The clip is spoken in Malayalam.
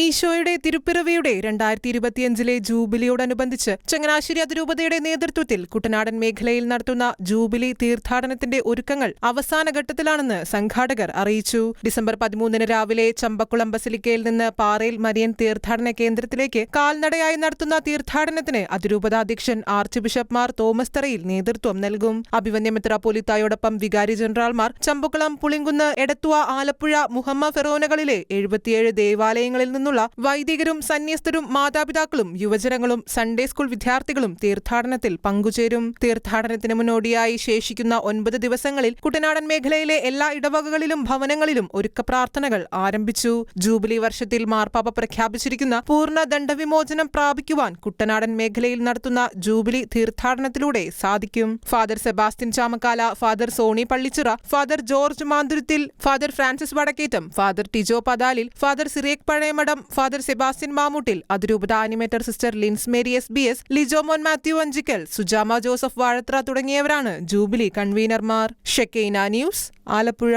ഈശോയുടെ തിരുപ്പിറവിയുടെ രണ്ടായിരത്തി ഇരുപത്തിയഞ്ചിലെ ജൂബിലിയോടനുബന്ധിച്ച് ചങ്ങനാശ്ശേരി അതിരൂപതയുടെ നേതൃത്വത്തിൽ കുട്ടനാടൻ മേഖലയിൽ നടത്തുന്ന ജൂബിലി തീർത്ഥാടനത്തിന്റെ ഒരുക്കങ്ങൾ അവസാന ഘട്ടത്തിലാണെന്ന് സംഘാടകർ അറിയിച്ചു. ഡിസംബർ പതിമൂന്നിന് രാവിലെ ചമ്പക്കുളം ബസിലിക്കയിൽ നിന്ന് പാറയിൽ മരിയൻ തീർത്ഥാടന കേന്ദ്രത്തിലേക്ക് കാൽനടയായി നടത്തുന്ന തീർത്ഥാടനത്തിന് അതിരൂപത അധ്യക്ഷൻ ആർച്ച് ബിഷപ്പ് മാർ തോമസ് തറയിൽ നേതൃത്വം നൽകും. അഭിവന്യ മെത്രാപ്പൊലിത്തായോടൊപ്പം വികാരി ജനറാൽമാർ ചമ്പക്കുളം പുളിങ്കുന്ന് എടത്തുവ ആലപ്പുഴ മുഹമ്മ ഫെറോനകളിലെ എഴുപത്തിയേഴ് ദേവാലയങ്ങളിൽ നിന്നുള്ള വൈദികരും സന്യസ്തരും മാതാപിതാക്കളും യുവജനങ്ങളും സൺഡേ സ്കൂൾ വിദ്യാർത്ഥികളും തീർത്ഥാടനത്തിൽ പങ്കുചേരും. തീർത്ഥാടനത്തിന് മുന്നോടിയായി ശേഷിക്കുന്ന ഒൻപത് ദിവസങ്ങളിൽ കുട്ടനാടൻ മേഖലയിലെ എല്ലാ ഇടവകകളിലും ഭവനങ്ങളിലും ഒരുക്ക പ്രാർത്ഥനകൾ ആരംഭിച്ചു. ജൂബിലി വർഷത്തിൽ മാർപ്പാപ്പ പ്രഖ്യാപിച്ചിരിക്കുന്ന പൂർണ ദണ്ഡവിമോചനം പ്രാപിക്കുവാൻ കുട്ടനാടൻ മേഖലയിൽ നടത്തുന്ന ജൂബിലി തീർത്ഥാടനത്തിലൂടെ സാധിക്കും. Father Sebastian Chamakkala father Sony Pallichira father George Manthuruthil father Francis Vadakkettam father Tijo Pathalil father Cyriac Pazhayamadom father Sebastian Mamoottil. അതിരൂപത animator sister Lins Mary S B S Lijomon Mathew Anchikkal Sujama Joseph Vazhathra തുടങ്ങിയവരാണ് ജൂബിലി കൺവീനർമാർ. Shekinah news Alappuzha.